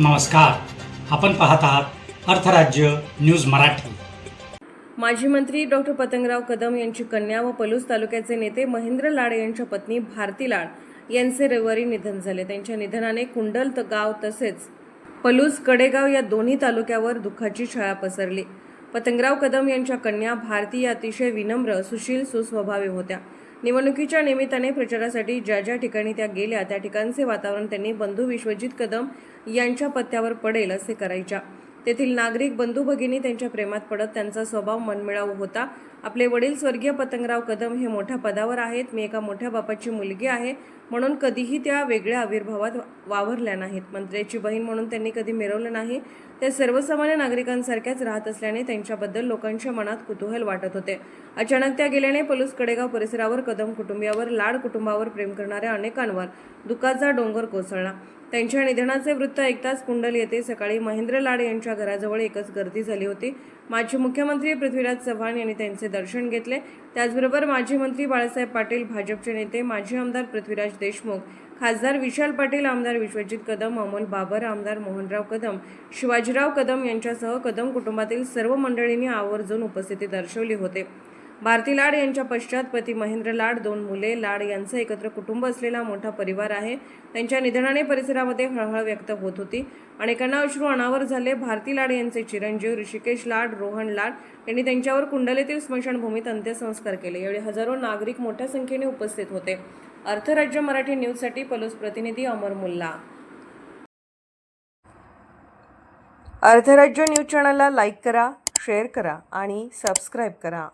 नमस्कार. आपण पाहत आहात अर्थराज्य न्यूज मराठी. माजी मंत्री डॉक्टर पतंगराव कदम यांची कन्या व पलूस तालुक्याचे नेते महेंद्र लाड यांच्या पत्नी भारती लाड यांचे रविवारी निधन झाले. त्यांच्या निधनाने कुंडल गाव तसेच पलूस कडेगाव या दोन्ही तालुक्यावर दुःखाची छाया पसरली. पतंगराव कदम यांच्या कन्या भारती या अतिशय विनम्र सुशील सुस्वभावी होत्या. निवडणुकीच्या निमित्ताने प्रचारासाठी ज्या ज्या ठिकाणी त्या गेल्या त्या ठिकाणचे वातावरण त्यांनी बंधू विश्वजित कदम यांच्या पत्त्यावर पडेल असे करायच्या. तेथील नागरिक बंधू भगिनी त्यांच्या प्रेमात पडत त्यांचा स्वभाव मनमिळाऊ होता. आपले वडील स्वर्गीय पतंगराव कदम हे मोठ्या पदावर आहेत. मी एका मोठ्या बापाची मुलगी आहे. म्हणून कधीही त्या वेगळ्या आविर्भावात वावरल्या नाहीत. मंत्र्याची बहीण म्हणून त्यांनी कधी मिरवलं नाही. ते सर्वसामान्य नागरिकांसारख्याच राहत असल्याने त्यांच्याबद्दल लोकांच्या मनात कुतूहल वाटत होते. अचानक त्या गेल्याने पलूस कडेगाव परिसरावर कदम कुटुंबियावर लाड कुटुंबावर प्रेम करणाऱ्या अनेकांवर दुःखाचा डोंगर कोसळला. त्यांच्या निधनाचे वृत्त ऐकताच कुंडल येथे सकाळी महेंद्र लाड यांच्या घराजवळ एकच गर्दी झाली होती. माजी मुख्यमंत्री पृथ्वीराज चव्हाण यांनी त्यांचे दर्शन घेतले. त्याचबरोबर माजी मंत्री बाळासाहेब पाटील भाजपचे नेते माजी आमदार पृथ्वीराज देशमुख खासदार विशाल पाटील आमदार विश्वजित कदम अमोल बाबर आमदार मोहनराव कदम शिवाजीराव कदम यांच्यासह कदम कुटुंबातील सर्व मंडळींनी आवर्जून उपस्थिती दर्शवली होते. भारती लाड यांच्या पश्चात पती महेंद्र लाड दोन मुले लाड यांचं एकत्र कुटुंब असलेला मोठा परिवार आहे. त्यांच्या निधनाने परिसरामध्ये हळहळ व्यक्त होत होती. अनेकांना अश्रू अनावर झाले. भारती लाड यांचे चिरंजीव ऋषिकेश लाड रोहन लाड यांनी त्यांच्यावर कुंडलीतील स्मशानभूमीत अंत्यसंस्कार केले. यावेळी हजारो नागरिक मोठ्या संख्येने उपस्थित होते. अर्थराज्य मराठी न्यूजसाठी पलूस प्रतिनिधी अमर मुल्ला. अर्थराज्य न्यूज चॅनलला लाईक करा शेअर करा आणि सबस्क्राईब करा.